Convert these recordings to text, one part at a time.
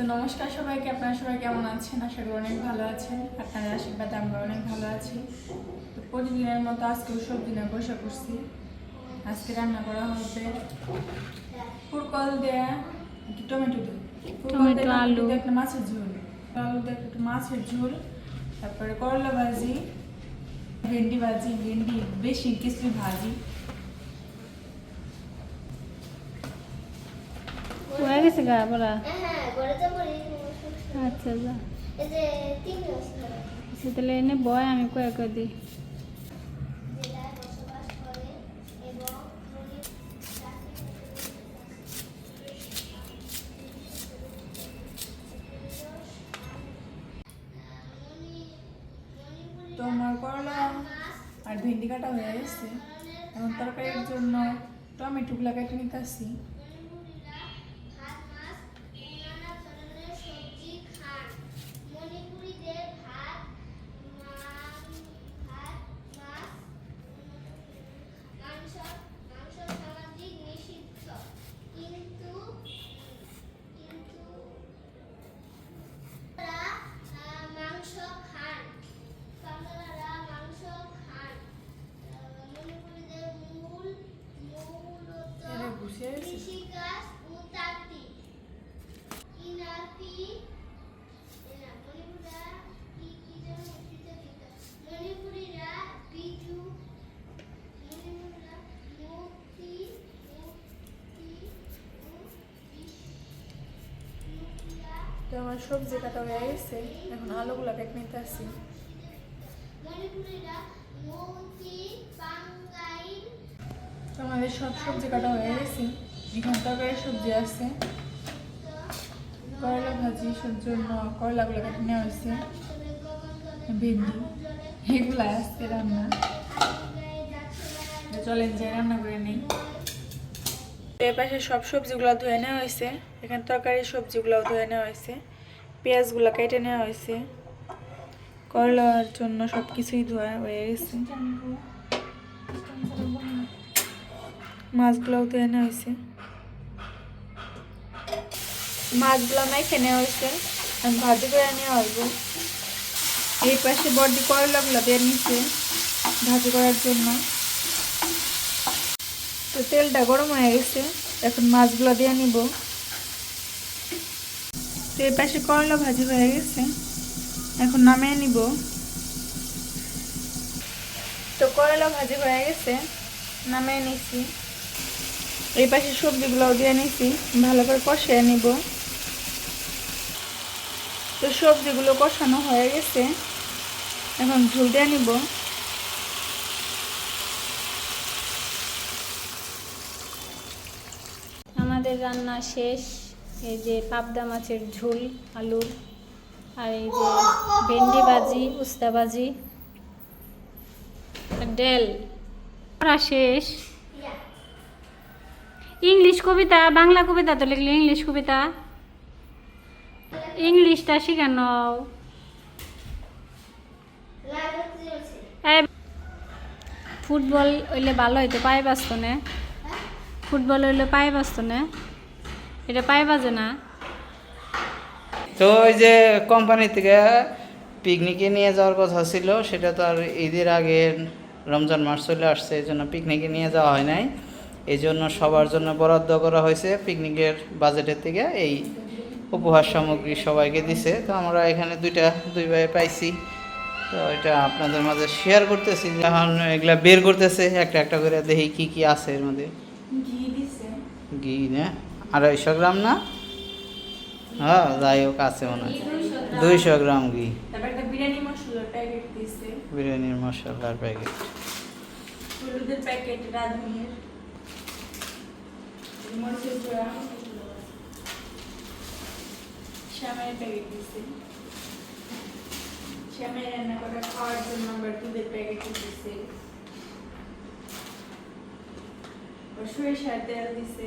তো নমস্কার সবাইকে আপনারা সবাই কেমন আছেন? আশা করি অনেক ভালো আছেন। আপনাদের আশীর্বাদে আমরা অনেক ভালো আছি। তো প্রতিদিনের মতো আজকেও সবজি না বসে করছি। আজকে রান্না করা হবে পুরকল দেয়া একটু টমেটো দিয়ে। টমেটো, আলু। দিয়ে একটা মাছের ঝোল। আলু দিয়ে একটু মাছের ঝোল। তারপরে করলা ভাজি ভেন্ডি ভাজি ভেন্ডি বেশি কিছু ভাজি। হয়ে গেছে গা যাব আচ্ছা যা। আচ্ছা তাহলে এনে বয়, আমি কয়ে কয়ে দিই। জেলায় বসবাস করে এবং মণিপুর তো আমার করলা আর ভেন্ডি কাটা হয়ে গেছে। এখন তরকারির জন্য টমেটোগুলো কেটে নিতেছি ভাত আমার সবজি কাটা হয়ে গেছে, এখন আলুগুলো কেটে নিতেছি মণিপুরীরা মৌতি পাঙ্গাইল তো আমাদের সব সবজি কাটা হয়ে গেছে, এখানে তরকারি সবজি আছে করলা ভাজি সব জন্য করলাগুলো কেটে নেওয়া হয়েছে, ভেন্ডি, এগুলো আজকে রান্না। চলেন যে রান্না করে নেই। এর পাশে সব সবজিগুলো ধুয়ে নেওয়া হয়েছে, এখানে তরকারি সবজিগুলোও ধুয়ে নেওয়া হয়েছে। পেঁয়াজগুলো কেটে নেওয়া হয়েছে। করলার জন্য সব কিছুই ধোয়া হয়ে গেছে। মাছগুলোও ধুয়ে নেওয়া হয়েছে। মাছগুলো মেখে নেওয়া হয়েছে। আমি ভাজি করে নেওয়া হইব এই পাশে বডি করলাগুলো দিয়ে নিচ্ছে ভাজি করার জন্য। তো তেলটা গরম হয়ে গেছে। এখন মাছগুলো দিয়ে নিব। তো এই পাশে করলা ভাজি হয়ে গেছে। এখন নামিয়ে নিব। তো করলা ভাজি হয়ে গেছে, নামিয়ে নিছি। এই পাশে সবজিগুলোও দিয়ে নিছি, ভালো করে কষিয়ে নিব। তো সবজিগুলো কষানো হয়ে গেছে, এখন ঝুল দিয়ে নিব। আমাদের রান্না শেষ। এই যে পাবদা মাছের ঝোল, আলুর, আর এই যে ভেন্ডি ভাজি উস্তা ভাজি ডেল শেষ। ইংলিশ কবিতা, বাংলা কবিতা তো লিখলে ইংলিশ কবিতা। ইংলিশটা শেখানো ফুটবল হইলে ভালো হইতো, পায়ে বাঁচত না। ফুটবল হইলে পায়ে বাঁচত না। এটা পায়ে বাজে না। তো ওই যে কোম্পানি থেকে পিকনিকে নিয়ে যাওয়ার কথা ছিল সেটা তো আর ঈদের আগে রমজান মাস চলে আসছে এই জন্য পিকনিকে নিয়ে যাওয়া হয় নাই। এই জন্য সবার জন্য বরাদ্দ করা হয়েছে পিকনিকের বাজেটের থেকে এই উপহার সামগ্রী সবাইকে দিছে। তো আমরা এখানে দুইটা দুই ভাই পাইছি। তো এটা আপনাদের মাঝে শেয়ার করতেছি এখন এগুলা বের করতেছে একটা একটা করে দেখি কি কি আছে এর মধ্যে। ঘি ঘি না? আড়াইশো গ্রাম না? হ্যাঁ যাই হোক আছে মনে হয়। দুইশো গ্রাম ঘি। বিরিয়ানির মশলার প্যাকেট হলুদের প্যাকেট রাঁধুনির। মরিচের গুঁড়া। শ্যামের প্যাকেট দিছে শ্যামের রান্না করা খাওয়ার জন্য আবার দুধের প্যাকেট দিছে সরিষার তেল দিছে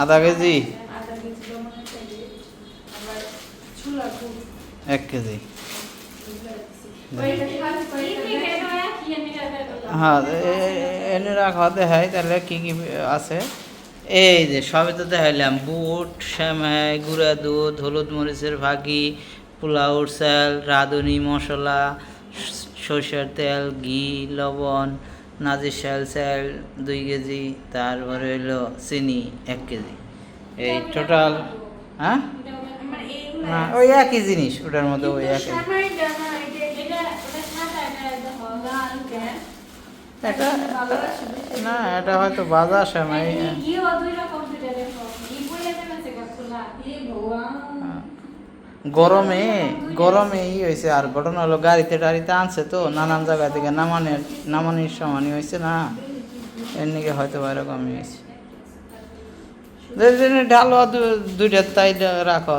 আধা কেজি? এক কেজি। হ্যাঁ এনে রাখা, দেখাই, তাহলে কি কি আছে। এই যে, সবই তো দেখাইলাম। বুট শ্যামাই গুঁড়া দুধ, হলুদ মরিচের ভাগি পোলাউর চাল, রাঁধুনি, মশলা, সরষের তেল, ঘি, লবণ নাজির চাল চাল দুই কেজি তারপরে হইল চিনি এক কেজি। এই টোটাল হ্যাঁ? না ওই একই জিনিস ওটার মধ্যে ওই একই। এটা বেশি। না এটা হয়তো বাজার শ্যামাই গরমে গরমে ই হয়েছে আর ঘটনা হলো গাড়িতে টাড়িতে আনছে তো, নানান জায়গা থেকে নামানের নামানির সমানই হয়েছে না। এর নিকে হয়তো এরকমই হয়েছে ঢালো দুইটা তাই রাখো।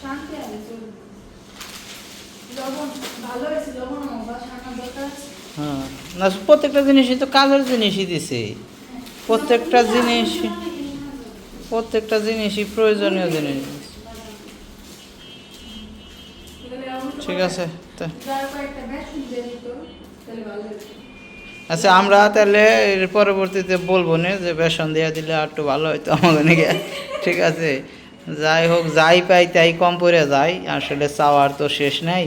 শান্তি আছে চল লবণ ভালো হয়েছে লবণ বা শাকা দরকার আছে হ্যাঁ। না প্রত্যেকটা জিনিসই তো কাজের জিনিসই দিছে। প্রত্যেকটা জিনিস প্রত্যেকটা জিনিসই প্রয়োজনীয় জিনিস। ঠিক আছে আচ্ছা আমরা তাহলে এর পরবর্তীতে বলব না যে বেসন দেওয়া দিলে আর একটু ভালো হতো আমাদের নাকি। ঠিক আছে। যাই হোক যাই পাই তাই কম পড়ে যাই আসলে চাওয়ার তো শেষ নাই।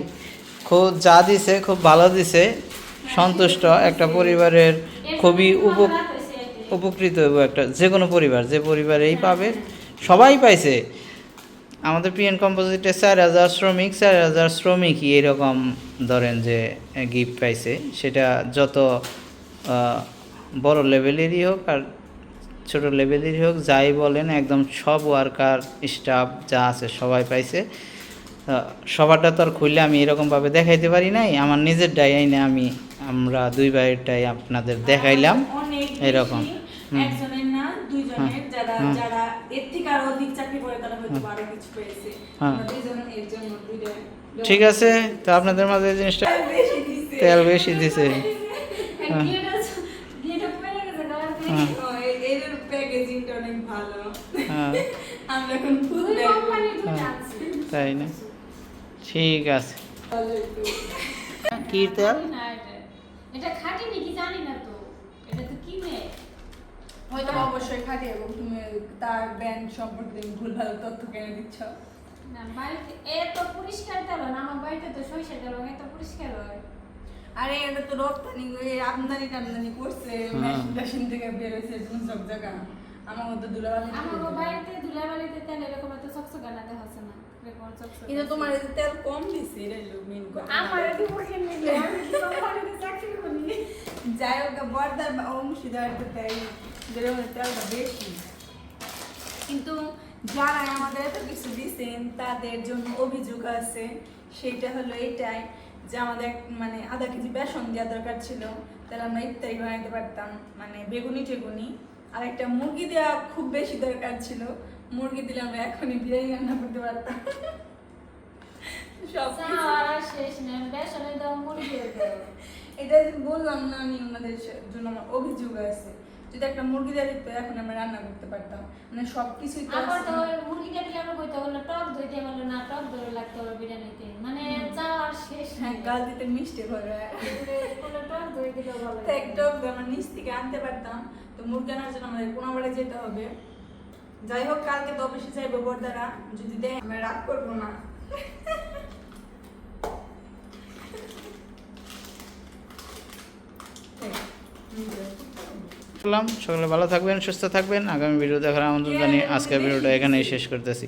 খুব যা দিছে, খুব ভালো দিছে, সন্তুষ্ট একটা পরিবারের খুবই উপ উপকৃত হইব একটা, যে কোনো পরিবার, যে পরিবারেই পাবে, সবাই পাইছে। আমাদের পিএন কম্পোজিটে চার হাজার শ্রমিক, চার হাজার শ্রমিকই এরকম ধরেন যে গিফট পাইছে। সেটা যত বড় লেভেলেরই হোক আর ছোট লেভেলেরই হোক, যাই বলেন, একদম সব ওয়ার্কার স্টাফ যা আছে সবাই পাইছে। সবারটা তো আর খুললে আমি এরকমভাবে দেখাইতে পারি নাই আমার নিজের ডাইনে আমি আমরা দুই ভাইয়েরটাই আপনাদের দেখাইলাম এরকম। বেশি, হুম। একজনের না দুইজনের যারা হুম। যারা এর থেকে আরও অধিক চাকরি করে তারা হয়তো আরও কিছু পেয়েছে হ্যাঁ। দুইজন এর জন্য দুইটা ঠিক আছে তো আপনাদের মাঝে এই জিনিসটা তেল বেশি দিছে হ্যাঁ। হ্যাঁ। হ্যাঁ হ্যাঁ। তাই না ঠিক আছে। কি তেল? এটা খাঁটি নাকি জানি না তো। এটা তো কিনে হয়তো অবশ্যই খাটি এবং তুমি তার ব্র্যান্ড সম্পর্কে ভুল ভালো তথ্য কেন দিচ্ছ না বাড়িতে এত পরিষ্কার তেল না আমার বাড়িতে তো সরিষা তেল এত পরিষ্কার হয়। আরে এটা তো রপ্তানি আমদানি টামদানি করছে হ্যাঁ। মেশিন টেশিন থেকে বের হয়েছে এরকম সব জায়গা। আমার মতো দুলাবালি আমার বাড়িতে ধুলাবাড়িতে তেল এরকম এত চকচকা না দেখাচ্ছে না। এরকম চকচকা কিন্তু তোমার এই তেল কম দিছে এটা মেন কথা। আমার এত পরিষ্কার নেই আমি চাকরি করি। যাই হোক বর্দার অংশীদার তো তাই যেরকম তেলটা বেশি। কিন্তু যারা আমাদের এত কিছু দিচ্ছেন তাদের জন্য অভিযোগ আছে সেটা হলো এটাই যে আমাদের মানে আধা কেজি বেসন দেওয়া দরকার ছিল তাহলে আমরা ইফতারি বানাইতে পারতাম মানে বেগুনি টেগুনি আর একটা মুরগি দেওয়া খুব বেশি দরকার ছিল মুরগি দিলে আমরা এখনই বিরিয়ানি রান্না করতে পারতাম। সব কিছু। আর আর শেষ নেই বেসনের দাম মুরগি এটা বললাম না আমি আমাদের জন্য আমার অভিযোগ আছে যদি একটা মুরগি দেওয়া দিত এখন আমরা রান্না করতে পারতাম। মানে সব কিছুই তো আবার তো না। ওই আমরা কইতে হলো টক দইতে বলল না টক দই লাগতে হবে বিরিয়ানিতে। মানে শেষ হ্যাঁ গাল দিতে মিষ্টি ভরে কোনো টক দই দিলেও ভালো তো একটা আমরা নিচ থেকে আনতে পারতাম। তো মুরগি আনার জন্য আমাদের কোনাবাড়ি যেতে হবে। যাই হোক কালকে তো অফিসে যাইবো বর্দারা। যদি দেয় আমরা রাগ করব না। সকলে ভালো থাকবেন সুস্থ থাকবেন। আগামী ভিডিও দেখার আমন্ত্রণ জানিয়ে আজকের ভিডিওটা এখানেই শেষ করতেছি।